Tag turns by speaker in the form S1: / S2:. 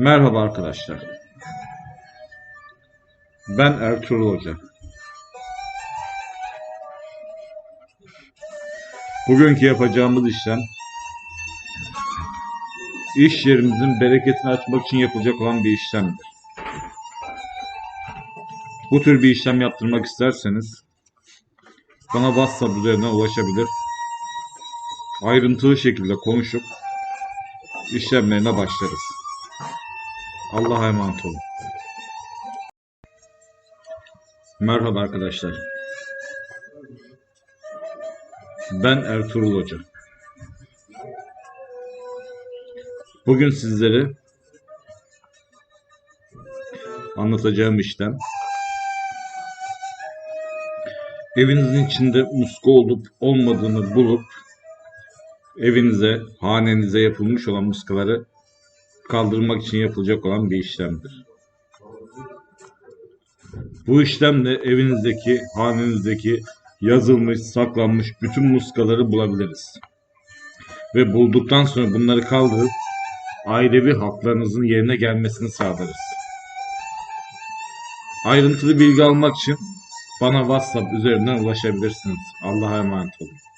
S1: Merhaba arkadaşlar. Ben Ertuğrul Hoca. Bugünkü yapacağımız işlem iş yerimizin bereketini açmak için yapılacak olan bir işlemdir. Bu tür bir işlem yaptırmak isterseniz bana WhatsApp üzerinden ulaşabilir. Ayrıntılı şekilde konuşup işlemlerine başlarız. Allah'a emanet olun. Merhaba arkadaşlar. Ben Ertuğrul Hoca. Bugün sizlere anlatacağım işlem evinizin içinde muska olup olmadığını bulup evinize, hanenize yapılmış olan muskaları kaldırmak için yapılacak olan bir işlemdir. Bu işlemle evinizdeki, hanenizdeki yazılmış, saklanmış bütün muskaları bulabiliriz. Ve bulduktan sonra bunları kaldırıp ailevi haklarınızın yerine gelmesini sağlarız. Ayrıntılı bilgi almak için bana WhatsApp üzerinden ulaşabilirsiniz. Allah'a emanet olun.